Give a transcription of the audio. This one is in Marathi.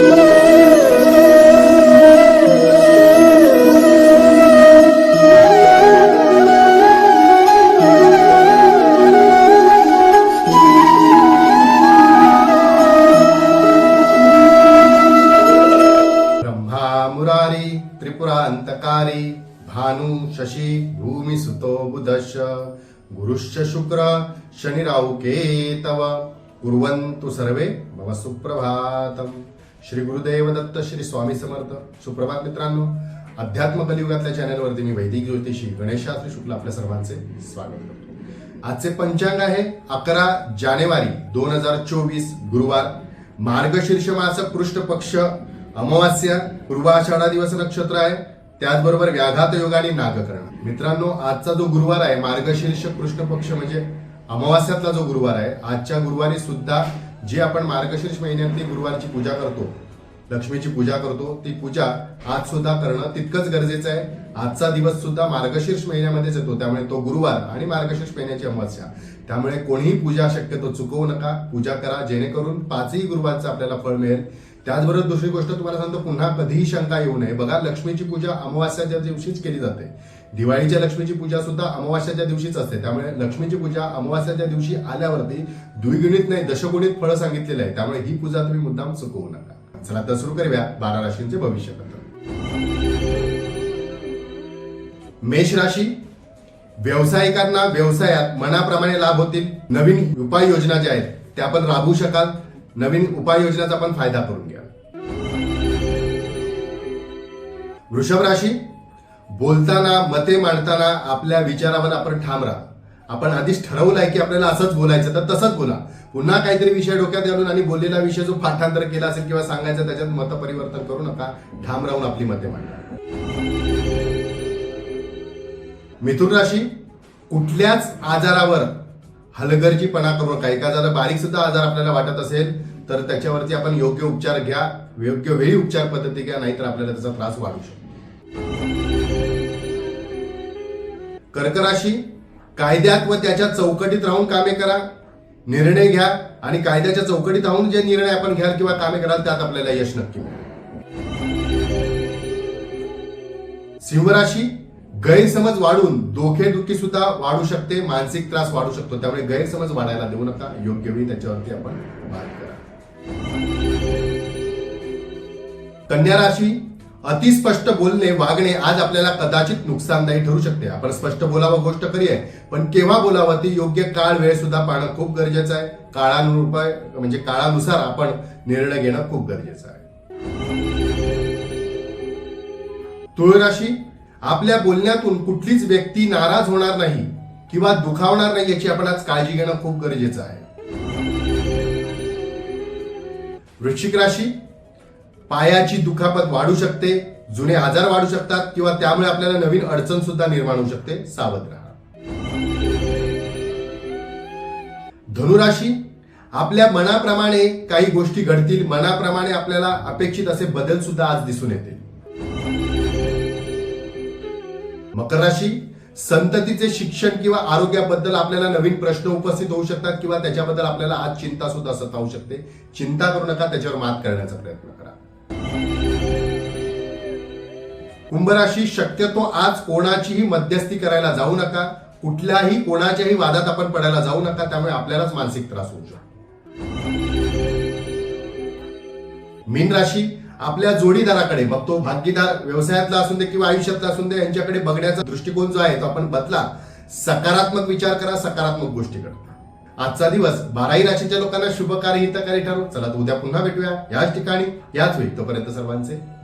ब्रह्मा मुरारी त्रिपुरांतकारी भानु शशी भूमी सुतो बुधश गुरुश्च शुक्र शनिराहु कुर्वन्तु सर्वे मम सुप्रभातम्। श्री गुरुदेव दत्त श्री स्वामी समर्थ. सुप्रभात मित्रांनो. अध्यात्म कलियुगातल्या चॅनलवरती मी वैदिक ज्योतिषी गणेश शास्त्री शुक्ल आपल्या सर्वांचे स्वागत करतो. आजचे पंचांग आहे अकरा जानेवारी दोन हजार चोवीस गुरुवार. मार्गशीर्ष मास पृष्ठ पक्ष अमावास्या पूर्वाषाढा दिवस नक्षत्र आहे. त्याचबरोबर व्याघात योग आणि नागकरण. मित्रांनो आजचा जो गुरुवार आहे मार्गशीर्ष कृष्ण पक्ष म्हणजे अमावास्यातला जो गुरुवार आहे आजच्या गुरुवारी सुद्धा जी आपण मार्गशीर्ष महिन्यातली गुरुवारची पूजा करतो लक्ष्मीची पूजा करतो ती पूजा आज सुद्धा करणं तितकंच गरजेचं आहे. आजचा दिवस सुद्धा मार्गशीर्ष महिन्यामध्येच येतो त्यामुळे तो गुरुवार आणि मार्गशीर्ष महिन्याची अमावस्या. त्यामुळे कोणीही पूजा शक्यतो चुकवू नका पूजा करा जेणेकरून पाचही गुरुवारचं आपल्याला फळ मिळेल. त्याचबरोबर दुसरी गोष्ट तुम्हाला सांगतो पुन्हा कधीही शंका येऊ नये. बघा लक्ष्मीची पूजा अमावास्याच्या दिवशीच केली जाते. दिवाळीच्या लक्ष्मीची पूजा सुद्धा अमावास्याच्या दिवशीच असते. त्यामुळे लक्ष्मीची पूजा अमावास्याच्या दिवशी आल्यावरती द्विगुणित नाही दशगुणित फळं सांगितलेलं आहे त्यामुळे ही पूजा तुम्ही मुद्दाम चुकवू नका. चला तर सुरू करूया बारा राशींचे भविष्य मेष राशी व्यावसायिकांना व्यवसायात मनाप्रमाणे लाभ होतील. नवीन उपाययोजना ज्या आहेत त्या आपण राबवू शकाल. नवीन उपाययोजनाचा आपण फायदा करून घ्या. वृषभ राशी बोलताना मते मांडताना आपल्या विचारावर आपण ठाम राहा. आपण आधीच ठरवलं आहे की आपल्याला असंच बोलायचं तर तसंच बोला. पुन्हा काहीतरी विषय डोक्यात घालून आणि बोललेला विषय जो पाठांतर केला असेल किंवा सांगायचं त्याच्यात मत परिवर्तन करू नका. ठाम राहून आपली मते मांडा. मिथुन राशी कुठल्याच आजारावर हलगर्जीपणा करू नका. एखादा बारीक सुद्धा आजार आपल्याला वाटत असेल तर त्याच्यावरती आपण योग्य उपचार घ्या. योग्य वेळी उपचार पद्धती घ्या नाहीतर आपल्याला त्याचा त्रास वाढू शकतो. कर्कराशी कायद्यात व त्याच्या चौकटीत राहून कामे करा. निर्णय घ्या आणि कायद्याच्या चौकटीत राहून जे निर्णय आपण घ्याल किंवा कामे कराल त्यात आपल्याला यश नक्की मिळेल. सिंहराशी गैरसमज वाढून डोकेदुखी सुद्धा वाढू शकते मानसिक त्रास वाढू शकतो. त्यामुळे गैरसमज वाढायला देऊ नका. योग्य वेळी त्याच्यावरती आपण मात करा. कन्या राशी अतिस्पष्ट बोलणे वागणे आज आपल्याला कदाचित नुकसानदायी ठरू शकते. आपण स्पष्ट बोलावं गोष्ट खरी आहे. पण केव्हा बोलावं ती योग्य काळ वेळ सुद्धा पाहणं खूप गरजेचं आहे. काळानुरूप म्हणजे काळानुसार आपण निर्णय घेणं खूप गरजेचं आहे. तुळ राशी आपल्या बोलण्यातून कुठलीच व्यक्ती नाराज होणार नाही किंवा दुखावणार नाही याची आपण आज काळजी घेणं खूप गरजेचं आहे. वृश्चिक राशी पायाची दुखापत वाढू शकते जुने आजार वाढू शकतात किंवा त्यामुळे आपल्याला नवीन अडचण सुद्धा निर्माण होऊ शकते सावध राहा. धनुराशी आपल्या मनाप्रमाणे काही गोष्टी घडतील मनाप्रमाणे आपल्याला अपेक्षित असे बदल सुद्धा आज दिसून येतील. मकर राशी संततीचे शिक्षण किंवा आरोग्याबद्दल आपल्याला नवीन प्रश्न उपस्थित होऊ शकतात किंवा त्याच्याबद्दल आपल्याला आज चिंता सुद्धा सतावू शकते. चिंता करू नका त्याच्यावर मात करण्याचा प्रयत्न करा. कुंभराशी शक्यतो आज कोणाचीही मध्यस्थी करायला जाऊ नका. कुठल्याही कोणाच्याही वादात आपण पडायला जाऊ नका. त्यामुळे आपल्यालाच मानसिक त्रास होऊ शकतो. मीन राशी आपल्या जोडीदाराकडे मग तो भागीदार व्यवसायातला असून दे किंवा आयुष्यातला असून दे यांच्याकडे बघण्याचा दृष्टिकोन जो आहे तो आपण बदला. सकारात्मक विचार करा सकारात्मक गोष्टी करा. आजचा दिवस बाराही राशीच्या लोकांना शुभकारी हितकारी ठरू चला तर उद्या पुन्हा भेटूया. याच ठिकाणी याच वेळी. तोपर्यंत सर्वांचे